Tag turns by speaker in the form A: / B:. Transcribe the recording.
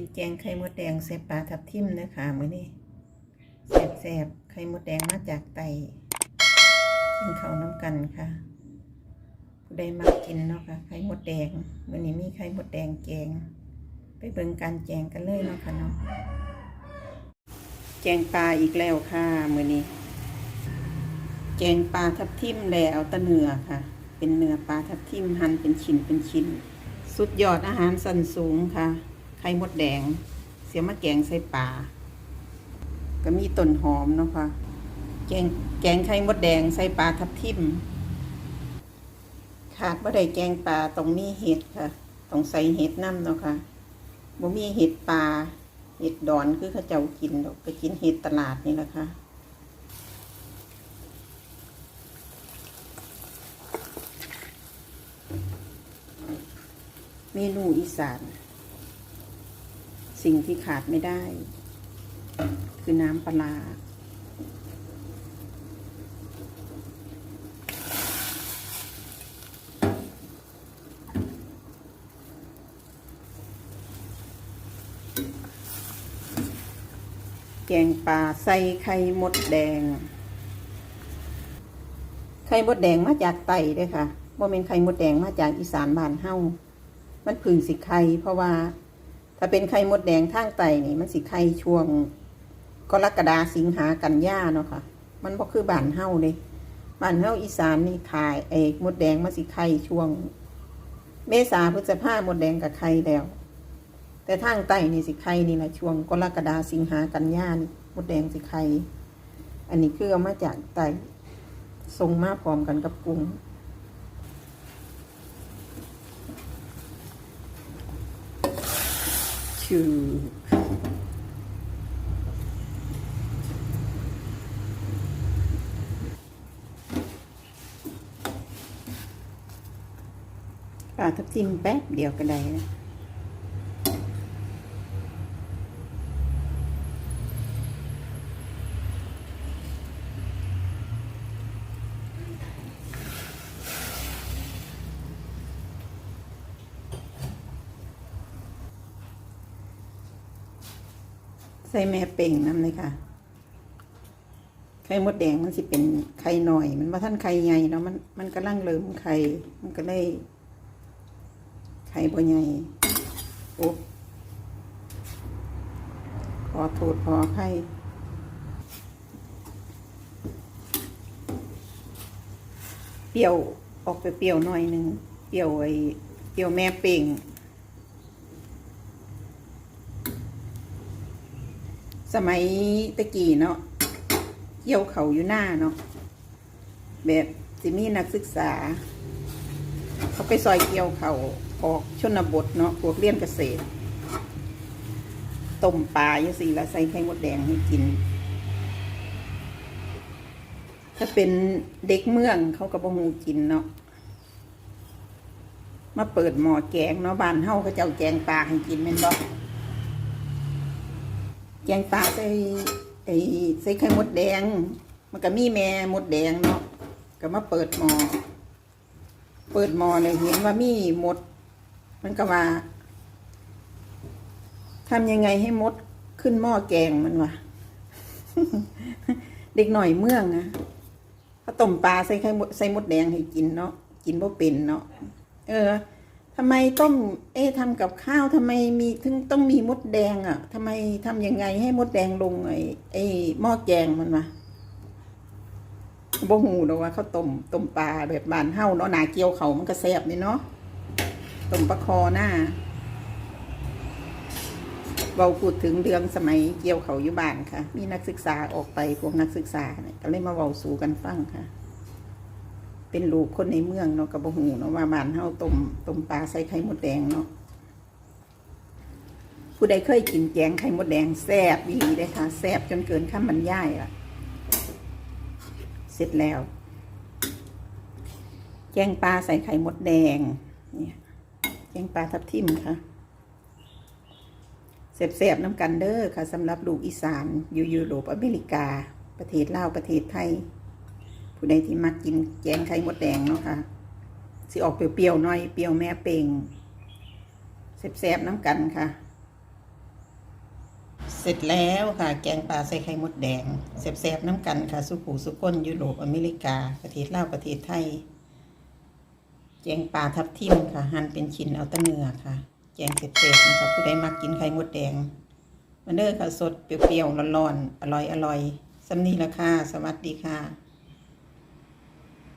A: กินแกงไข่มดแดงใส่ปลาทับทิมนะคะมื้อนี้แซ่บๆไข่มดแดงมาจากไตกินเขาน้ำกันค่ะผู้ใดมักกินเนาะค่ะไข่มดแดงมื้อนี้มีไข่มดแดงแกง ไปเบิ่งการแกงกันเลยเนาะค่ะเนาะแกงปลาอีกแล้วค่ะมื้อนี้แกงปลาทับทิมแล้วตะเนื้อค่ะ เป็นเนื้อปลาทับทิมหั่นเป็นชิ้นเป็นชิ้น สุดยอดอาหารสันสูงค่ะ ไข่มดแดง เสียมาแกงใส่ปลาก็มีต้นหอมเนาะค่ะแกงแกงไข่มดแดงใส่ปลาทับทิม ขาดบ่ได้แกงปลาต้องมีเห็ดค่ะต้องใส่เห็ดน้ำเนาะค่ะบ่มีเห็ดปลาเห็ดดอนคือเขาเจ้ากินดอกไปกินเห็ดตลาดนี่แหละค่ะเมนูอีสาน สิ่งที่ขาดไม่ได้ คือน้ำปลาแกงปลาใส่ไข่มดแดง ไข่มดแดงมาจากไตเด้อค่ะบ่เป็นไข่มดแดงมาจากอีสานบ้านเฮ้ามันพึ่งสิไข่เพราะว่า ถ้าเป็นไข่มดแดงทางไตนี่ มันสิไข่ช่วงกรกฎาสิงหากันยาเนาะค่ะ มันบ่คือบ้านเฮาเลยบ้านเฮาอีสานนี่ขายเอกมดแดงมันสิไข่ช่วง เมษาพฤษภามดแดงกับไข่แล้ว แต่ทางไตนี่สิไข่นี่แหละช่วงกรกฎาสิงหากันยานี่มดแดงสิไข่อันนี้คือเอามาจากไตทรงมาพร้อมกันกับกุ้ง ชื่อปลาทับทิมแป๊บเดียวก็ได้นะ ใส่แม่เป่งน้ำเลยค่ะ ไข่มดแดงมันสิเป็นไข่หน่อย มันว่าท่านไข่ใหญ่เนาะมันมันกำลังเริ่มไข่ มันก็เลยไข่บ่ใหญ่โอ้ขอโทษขอไข่เปรี้ยวออกไปเปรี้ยวหน่อยหนึ่งเปรี้ยวไอ้เปรี้ยวแม่เป่ง สมัยตะกี้เนาะเกี่ยวเขาอยู่หน้าเนาะแบบสิมีนักศึกษา เขาไปซอยเกี่ยวเขาออกชนบทเนาะพวกเรียนเกษตรต้มปลาอย่างสี่ล้วใส่ไข่มดแดงให้กิน ถ้าเป็นเด็กเมืองเขาก็บ่ฮูกินเนาะมาเปิดหม้อแกงเนาะบ้านเฮาเขาเจ้าแกงปลาให้กินแม่นบ่ แกงปลาใส่ไอ้ใส่ไข่มดแดง มันก็มีแม่มดแดงเนาะก็มาเปิดหมอเปิดหมอเลยเห็นว่ามีมด มันก็ว่าทำยังไงให้มดขึ้นหม้อแกงมันวะเด็กหน่อยเมืองนะเขาต้มปลาใส่ไข่ใส่มดแดงให้กินเนาะกินบ่เป็นเนาะเออ ทำไมต้องเอ๊ะทำกับข้าวทำไมมีถึงต้องมีมดแดงอะทำไมทำยังไงให้มดแดงลงไอ้ไอ้หม้อแกงมันวะบ่หูดอกว่าเขาต้มต้มปลาแบบบานเฮาเนาะหนาเกี๊ยวเขามันก็แซ่บนี่เนาะต้มปลาคอหน้าเราพูดถึงเรื่องสมัยเกี่ยวเขาอยู่บ้านค่ะ มีนักศึกษาออกไปพวกนักศึกษาเนี่ยก็เลยมาเว้าสู่กันฟังค่ะ เป็นลูกคนในเมืองเนาะกับบ่หูเนาะว่าบ้านเฮาต้มต้มปลาใส่ไข่มดแดงเนาะผู้ใดเคยกินแกงไข่มดแดงแซ่บดีเลยค่ะแซ่บจนเกินคำบรรยายละเสร็จแล้ว แกงปลาใส่ไข่มดแดงเนี่ยแกงปลาทับทิมค่ะแซ่บๆน้ำกันเด้อค่ะสำหรับลูกอีสานอยู่ยุโรปอเมริกา ประเทศลาวประเทศไทย ผู้ใดที่มักกินแกงไข่มดแดงเนาะค่ะสิออกเปรี้ยวๆหน่อยเปรี้ยวแม่เป่งแซ่บๆน้ำกันค่ะ เสร็จแล้วค่ะ แกงปลาใส่ไข่มดแดงแซ่บๆน้ำกันค่ะ สุขูสุก้นยุโรปอเมริกา ประเทศลาวประเทศไทย แกงปลาทับทิมค่ะ หั่นเป็นชิ้นเอาตะเนื้อค่ะ แกงเสร็จๆนะคะผู้ใดมักกินไข่มดแดงมาเด้อค่ะสดเปรี้ยวๆร้อนๆอร่อยๆสำนีราคาสวัสดีค่ะ